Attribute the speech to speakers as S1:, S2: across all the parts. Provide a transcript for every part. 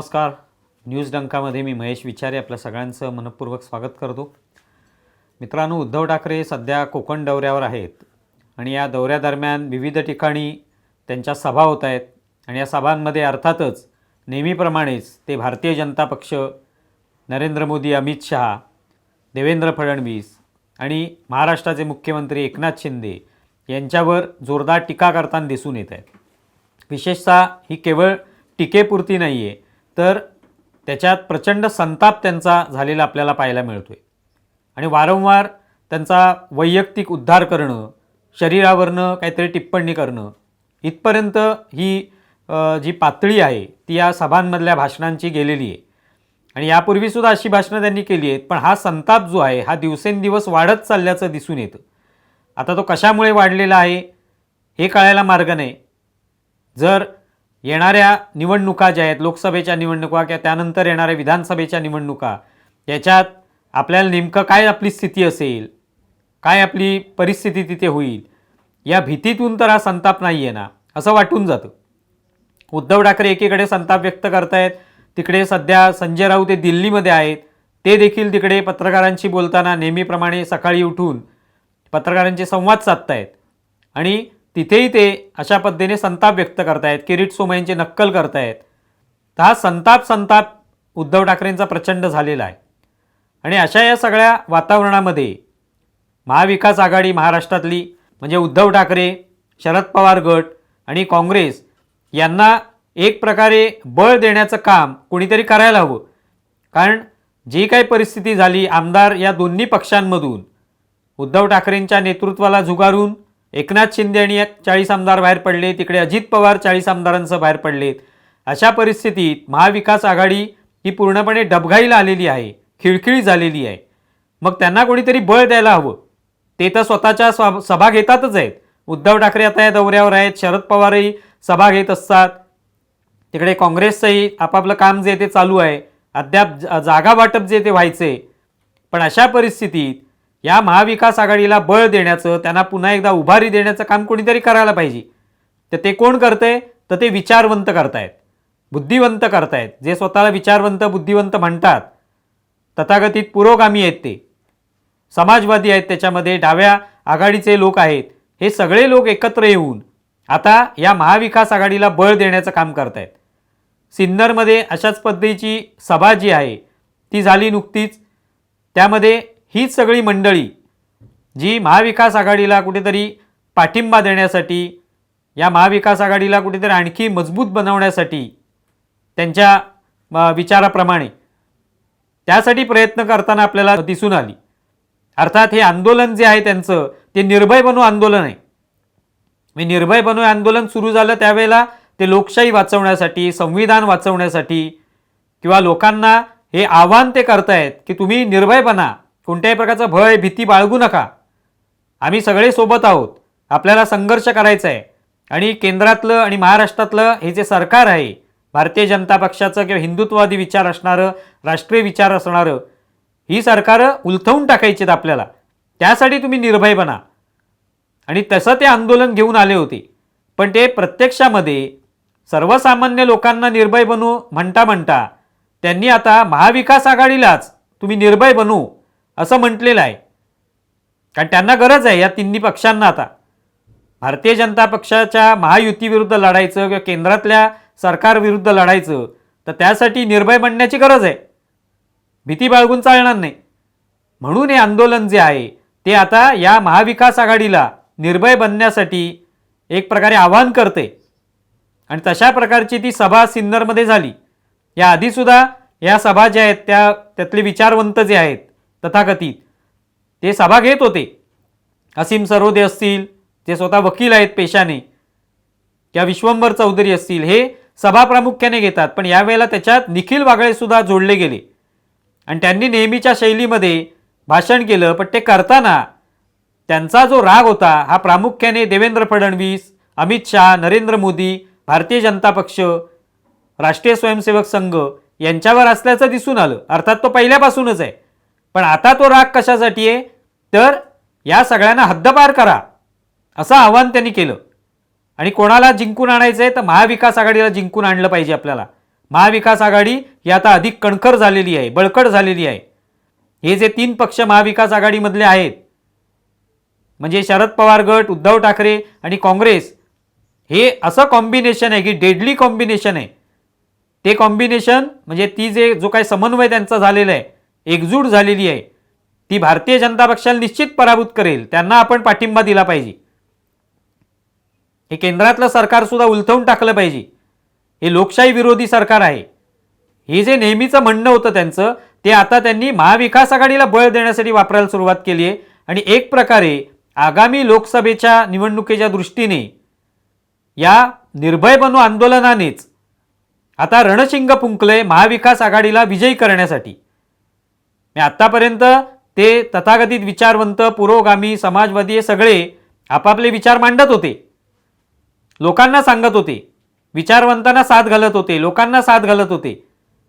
S1: नमस्कार. न्यूज डंकामध्ये मी महेश विचारे आपल्या सगळ्यांचं मनपूर्वक स्वागत करतो. मित्रांनो उद्धव ठाकरे सध्या कोकण दौऱ्यावर आहेत आणि या दौऱ्यादरम्यान विविध ठिकाणी त्यांच्या सभा होत आहेत आणि या सभांमध्ये अर्थातच नेहमीप्रमाणेच ते भारतीय जनता पक्ष नरेंद्र मोदी अमित शहा देवेंद्र फडणवीस आणि महाराष्ट्राचे मुख्यमंत्री एकनाथ शिंदे यांच्यावर जोरदार टीका करताना दिसून येत आहेत. विशेषतः ही केवळ टीकेपुरती नाही आहे तर त्याच्यात प्रचंड संताप त्यांचा झालेला आपल्याला पाहायला मिळतो आहे आणि वारंवार त्यांचा वैयक्तिक उद्धार करणं शरीरावरनं काहीतरी टिप्पणी करणं इथपर्यंत ही जी पातळी आहे ती या सभांमधल्या भाषणांची गेलेली आहे. आणि यापूर्वीसुद्धा अशी भाषणं त्यांनी केली आहेत पण हा संताप जो आहे हा दिवसेंदिवस वाढत चालल्याचं दिसून येतं. आता तो कशामुळे वाढलेला आहे हे कळायला मार्ग नाही. जर येणाऱ्या निवडणुका ज्या आहेत लोकसभेच्या निवडणुका किंवा त्यानंतर येणाऱ्या विधानसभेच्या निवडणुका याच्यात आपल्याला नेमकं काय आपली स्थिती असेल काय आपली परिस्थिती तिथे होईल या भीतीतून तर हा संताप नाही आहे ना असं वाटून जातं. उद्धव ठाकरे एकीकडे संताप व्यक्त करतायत तिकडे सध्या संजय राऊत हे दिल्लीमध्ये आहेत ते देखील तिकडे पत्रकारांशी बोलताना नेहमीप्रमाणे सकाळी उठून पत्रकारांचे संवाद साधतायत. आणि तिथेही ते अशा पद्धतीने संताप व्यक्त करतायत किरीट सोमय्यांची नक्कल करतायत. तर हा संताप संताप उद्धव ठाकरेंचा प्रचंड झालेला आहे. आणि अशा या सगळ्या वातावरणामध्ये महाविकास आघाडी महाराष्ट्रातली म्हणजे उद्धव ठाकरे शरद पवार गट आणि काँग्रेस यांना एक प्रकारे बळ देण्याचं काम कोणीतरी करायला हवं. कारण जी काही परिस्थिती झाली आमदार या दोन्ही पक्षांमधून उद्धव ठाकरेंच्या नेतृत्वाला झुगारून एकनाथ शिंदे आणि एक चाळीस आमदार बाहेर पडले तिकडे अजित पवार चाळीस आमदारांसह बाहेर पडलेत अशा परिस्थितीत महाविकास आघाडी ही पूर्णपणे डबघाईला आलेली आहे खिळखिळी झालेली आहे. मग त्यांना कोणीतरी बळ द्यायला हवं? ते तर स्वतःच्या स्वा- सभा घेतातच आहेत. उद्धव ठाकरे आता या दौऱ्यावर आहेत शरद पवारही सभा घेत असतात. तिकडे काँग्रेसचंही आपापलं काम जे आहे ते चालू आहे. अद्याप जागा वाटप जे ते व्हायचे पण अशा परिस्थितीत या महाविकास आघाडीला बळ देण्याचं त्यांना पुन्हा एकदा उभारी देण्याचं काम कोणीतरी करायला पाहिजे. तर ते कोण करतंय? तर ते विचारवंत करतायत. बुद्धिवंत करतायत. जे स्वतःला विचारवंत बुद्धिवंत म्हणतात तथागतीत पुरोगामी आहेत ते. समाजवादी आहेत त्याच्यामध्ये डाव्या आघाडीचे लोक आहेत. हे सगळे लोक एकत्र येऊन आता या महाविकास आघाडीला बळ देण्याचं काम करतायत. सिन्नरमध्ये अशाच पद्धतीची सभा जी आहे ती झाली नुकतीच. त्यामध्ये हीच सगळी मंडळी जी महाविकास आघाडीला कुठेतरी पाठिंबा देण्यासाठी या महाविकास आघाडीला कुठेतरी आणखी मजबूत बनवण्यासाठी त्यांच्या विचाराप्रमाणे त्यासाठी प्रयत्न करताना आपल्याला दिसून आली. अर्थात हे आंदोलन जे आहे त्यांचं ते निर्भय बनू आंदोलन आहे. मी निर्भय बनू आंदोलन सुरू झालं त्यावेळेला ते लोकशाही वाचवण्यासाठी संविधान वाचवण्यासाठी किंवा लोकांना हे आव्हान ते करतायत की तुम्ही निर्भय बना. कोणत्याही प्रकारचं भय भीती बाळगू नका. आम्ही सगळे सोबत आहोत. आपल्याला संघर्ष करायचा आहे आणि केंद्रातलं आणि महाराष्ट्रातलं हे जे सरकार आहे भारतीय जनता पक्षाचं किंवा हिंदुत्ववादी विचार असणारं राष्ट्रीय विचार असणारं ही सरकारं उलथवून टाकायची आहेत आपल्याला. त्यासाठी तुम्ही निर्भय बना. आणि तसं ते आंदोलन घेऊन आले होते. पण ते प्रत्यक्षामध्ये सर्वसामान्य लोकांना निर्भय बनू म्हणता म्हणता त्यांनी आता महाविकास आघाडीलाच तुम्ही निर्भय बनू. असं म्हटलेलं आहे. कारण त्यांना गरज आहे या तिन्ही पक्षांना आता. भारतीय जनता पक्षाच्या महायुतीविरुद्ध लढायचं किंवा केंद्रातल्या सरकारविरुद्ध लढायचं तर त्यासाठी निर्भय बनण्याची गरज आहे. भीती बाळगून चालणार नाही. म्हणून हे आंदोलन जे आहे ते आता या महाविकास आघाडीला निर्भय बनण्यासाठी एक प्रकारे आवाहन करते. आणि तशा प्रकारची ती सभा सिन्नरमध्ये झाली. या आधीसुद्धा या सभा ज्या आहेत त्या त्यातले विचारवंत जे आहेत तथाकथित. ते सभा घेत होते. असीम सरोदे असतील जे स्वतः वकील आहेत पेशाने किंवा विश्वंभर चौधरी असतील हे सभा प्रामुख्याने घेतात पण यावेळेला त्याच्यात निखिल वागळे सुद्धा जोडले गेले. आणि त्यांनी नेहमीच्या शैलीमध्ये भाषण केलं पण ते करताना त्यांचा जो राग होता हा प्रामुख्याने देवेंद्र फडणवीस अमित शहा नरेंद्र मोदी भारतीय जनता पक्ष राष्ट्रीय स्वयंसेवक संघ यांच्यावर असल्याचं दिसून आलं. अर्थात तो पहिल्यापासूनच आहे. पण आता तो राग कशासाठी आहे? तर या सगळ्यांना हद्दपार करा. असं आवाहन त्यांनी केलं. आणि कोणाला जिंकून आणायचं आहे तर महाविकास आघाडीला जिंकून आणलं पाहिजे आपल्याला. महाविकास आघाडी ही आता अधिक कणखर झालेली आहे बळकट झालेली आहे. हे जे तीन पक्ष महाविकास आघाडीमधले आहेत म्हणजे शरद पवार गट उद्धव ठाकरे आणि काँग्रेस हे असं कॉम्बिनेशन आहे की डेडली कॉम्बिनेशन आहे. ते कॉम्बिनेशन म्हणजे ती जे जो काही समन्वय त्यांचा झालेला आहे एकजूट झालेली आहे. ती भारतीय जनता पक्षाला निश्चित पराभूत करेल. त्यांना आपण पाठिंबा दिला पाहिजे. हे केंद्रातलं सरकार सुद्धा उलथवून टाकलं पाहिजे. हे लोकशाही विरोधी सरकार आहे. हे जे नेहमीचं म्हणणं होतं त्यांचं ते आता त्यांनी महाविकास आघाडीला बळ देण्यासाठी वापरायला सुरुवात केली आहे. आणि एक प्रकारे आगामी लोकसभेच्या निवडणुकीच्या दृष्टीने या निर्भय बनू आंदोलनानेच आता रणशिंग फुंकलंय महाविकास आघाडीला विजयी करण्यासाठी मी आत्तापर्यंत ते तथागतीत विचारवंत पुरोगामी समाजवादी हे सगळे आपापले विचार मांडत होते. लोकांना सांगत होते. विचारवंतांना साथ घालत होते. लोकांना साथ घालत होते.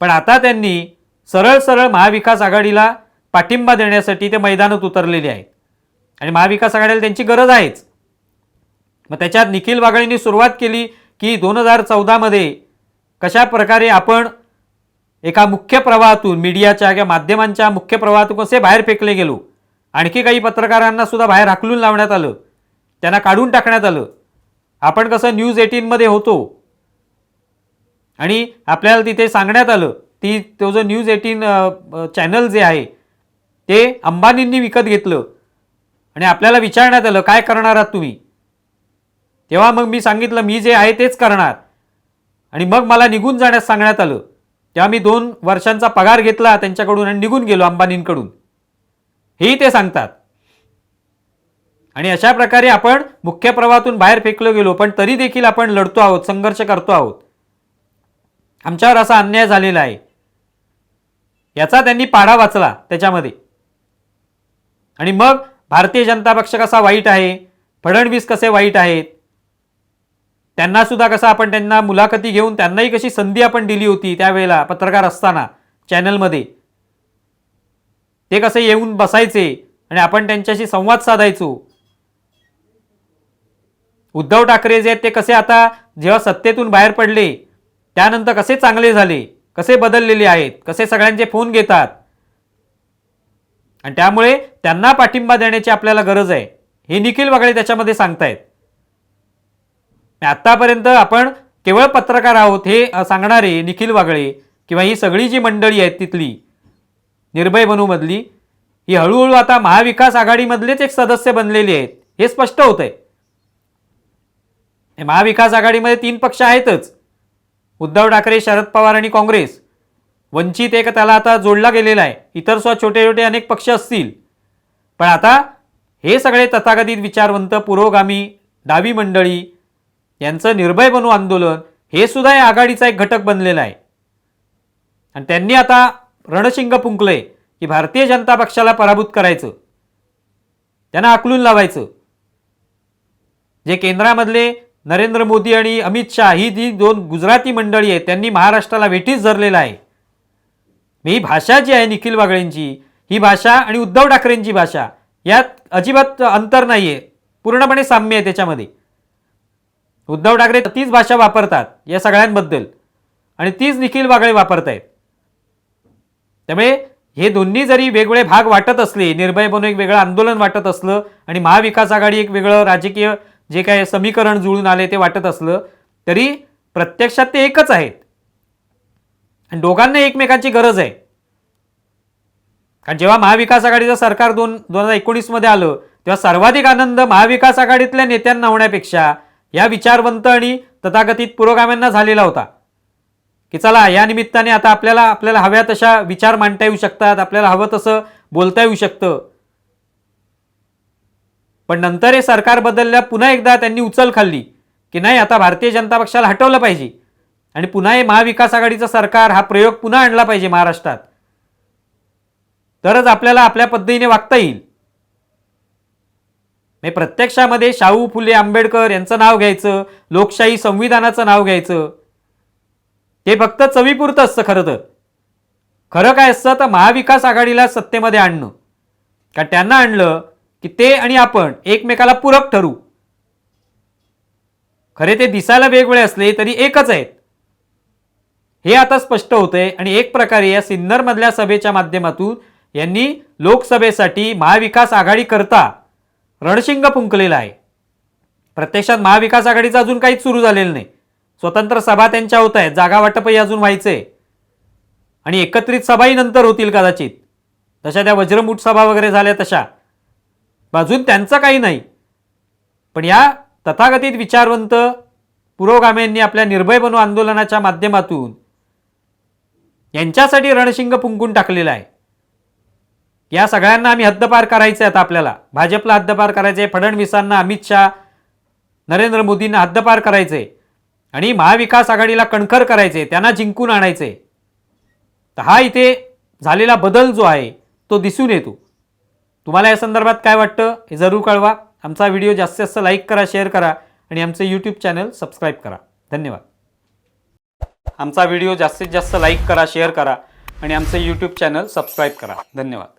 S1: पण आता त्यांनी सरळ सरळ महाविकास आघाडीला पाठिंबा देण्यासाठी ते मैदानात उतरलेले आहेत. आणि महाविकास आघाडीला त्यांची गरज आहेच. मग त्याच्यात निखिल वाघळींनी सुरुवात केली की दोन हजार चौदामध्ये कशा प्रकारे आपण एका मुख्य प्रवाहातून मीडियाच्या किंवा माध्यमांच्या मुख्य प्रवाहातून कसे बाहेर फेकले गेलो? आणखी काही पत्रकारांना सुद्धा बाहेर हाकलून लावण्यात आलं. त्यांना काढून टाकण्यात आलं. आपण कसं न्यूज एटीनमध्ये होतो? आणि आपल्याला तिथे सांगण्यात आलं ती तो जो न्यूज एटीन चॅनल जे आहे ते अंबानींनी विकत घेतलं. आणि आपल्याला विचारण्यात आलं काय करणार आहात तुम्ही? तेव्हा मग मी सांगितलं मी जे आहे तेच करणार. आणि मग मला निघून जाण्यास सांगण्यात आलं. तेव्हा मी दोन वर्षांचा पगार घेतला त्यांच्याकडून आणि निघून गेलो अंबानींकडून. हेही ते सांगतात. आणि अशा प्रकारे आपण मुख्य प्रवाहातून बाहेर फेकलो गेलो पण तरी देखील आपण लढतो आहोत संघर्ष करतो आहोत. आमच्यावर असा अन्याय झालेला आहे. याचा त्यांनी पाढा वाचला त्याच्यामध्ये. आणि मग भारतीय जनता पक्ष कसा वाईट आहे? फडणवीस कसे वाईट आहेत? त्यांना सुद्धा कसं आपण त्यांना मुलाखती घेऊन त्यांनाही कशी संधी आपण दिली होती त्यावेळेला पत्रकार असताना चॅनलमध्ये ते कसे येऊन बसायचे आणि आपण त्यांच्याशी संवाद साधायचो. उद्धव ठाकरे जे आहेत ते कसे आता जेव्हा सत्तेतून बाहेर पडले त्यानंतर कसे चांगले झाले कसे बदललेले आहेत कसे सगळ्यांचे फोन घेतात आणि त्यामुळे त्यांना पाठिंबा देण्याची आपल्याला गरज आहे हे निखिल वगळे त्याच्यामध्ये सांगतायत. आतापर्यंत आपण केवळ पत्रकार आहोत हे सांगणारे निखिल वागळे किंवा ही सगळी जी मंडळी आहेत तिथली निर्भय बनूमधली ही हळूहळू आता महाविकास आघाडीमधलेच एक सदस्य बनलेली आहेत हे स्पष्ट होत आहे महाविकास आघाडीमध्ये तीन पक्ष आहेतच उद्धव ठाकरे शरद पवार आणि काँग्रेस. वंचित एक त्याला आता जोडला गेलेला आहे इतर सुद्धा छोटे छोटे अनेक पक्ष असतील. पण आता हे सगळे तथाकथित विचारवंत पुरोगामी डावी मंडळी यांचं निर्भय बनू आंदोलन हे सुद्धा या आघाडीचा एक घटक बनलेला आहे. आणि त्यांनी आता रणशिंग फुंकलंय की भारतीय जनता पक्षाला पराभूत करायचं. त्यांना आकलून लावायचं. जे केंद्रामधले नरेंद्र मोदी आणि अमित शहा ही जी दोन गुजराती मंडळी आहेत त्यांनी महाराष्ट्राला वेठीच धरलेला आहे. ही भाषा जी आहे निखिल वागळेंची ही भाषा आणि उद्धव ठाकरेंची भाषा यात अजिबात अंतर नाही आहे पूर्णपणे साम्य आहे त्याच्यामध्ये. उद्धव ठाकरे तीच भाषा वापरतात या सगळ्यांबद्दल. आणि तीच निखिल वागळे वापरत आहेत त्यामुळे हे दोन्ही जरी वेगवेगळे भाग वाटत असले निर्भय बनून एक वेगळं आंदोलन वाटत असलं आणि महाविकास आघाडी एक वेगळं राजकीय जे काय समीकरण जुळून आले ते वाटत असलं तरी प्रत्यक्षात ते एकच आहेत. आणि दोघांना एकमेकांची गरज आहे. कारण जेव्हा महाविकास आघाडीचं सरकार दोन दोन हजार एकोणीसमध्ये आलं तेव्हा सर्वाधिक आनंद महाविकास आघाडीतल्या नेत्यांना होण्यापेक्षा या विचारवंत आणि तथाकथित पुरोगाम्यांना झालेला होता. की चला या निमित्ताने आता आपल्याला आपल्याला हव्या तशा विचार मांडता येऊ शकतात आपल्याला हवं तसं बोलता येऊ शकतं. पण नंतर हे सरकार बदलल्या पुन्हा एकदा त्यांनी उचल खाल्ली की नाही आता भारतीय जनता पक्षाला हटवलं पाहिजे. आणि पुन्हा हे महाविकास आघाडीचं सरकार हा प्रयोग पुन्हा आणला पाहिजे महाराष्ट्रात. तरच आपल्याला आपल्या पद्धतीने वागता येईल. म्हणजे प्रत्यक्षामध्ये शाहू फुले आंबेडकर यांचं नाव घ्यायचं लोकशाही संविधानाचं नाव घ्यायचं. हे फक्त चवीपुरतं असतं खरं तर. खरं काय असतं? तर महाविकास आघाडीला सत्तेमध्ये आणणं. कारण त्यांना आणलं की ते आणि आपण एकमेकाला पूरक ठरू. खरे ते दिसायला वेगवेगळे असले तरी एकच आहेत. हे आता स्पष्ट होतंय आणि एक प्रकारे या सिन्नरमधल्या सभेच्या माध्यमातून यांनी लोकसभेसाठी महाविकास आघाडी करता रणशिंग फुंकलेला आहे. प्रत्यक्षात महाविकास आघाडीचं अजून काहीच सुरू झालेलं नाही. स्वतंत्र सभा त्यांच्या होत आहेत. जागा वाटपही अजून व्हायचंय. आणि एकत्रित सभाही नंतर होतील कदाचित. तशा त्या वज्रमूठ सभा वगैरे झाल्या तशा. अजून त्यांचं काही नाही. पण या तथाकथित विचारवंत पुरोगाम्यांनी आपल्या निर्भय बनू आंदोलनाच्या माध्यमातून यांच्यासाठी रणशिंग फुंकून टाकलेला आहे. या सगळ्यांना आम्ही हद्दपार करायचे आता आपल्याला. भाजपला हद्दपार करायचे फडणवीसांना अमित शहा नरेंद्र मोदींना हद्दपार करायचे आणि महाविकास आघाडीला कणखर करायचे त्यांना जिंकून आणायचे. तर हा इथे झालेला बदल जो आहे तो दिसून येतो. तुम्हाला या संदर्भात काय वाटतं हे जरूर कळवा. आमचा व्हिडिओ जास्तीत जास्त लाईक करा शेअर करा आणि आमचं यूट्यूब चॅनल सबस्क्राईब करा. धन्यवाद. आमचा व्हिडिओ जास्तीत जास्त लाईक करा शेअर करा आणि आमचं यूट्यूब चॅनल सबस्क्राईब करा. धन्यवाद.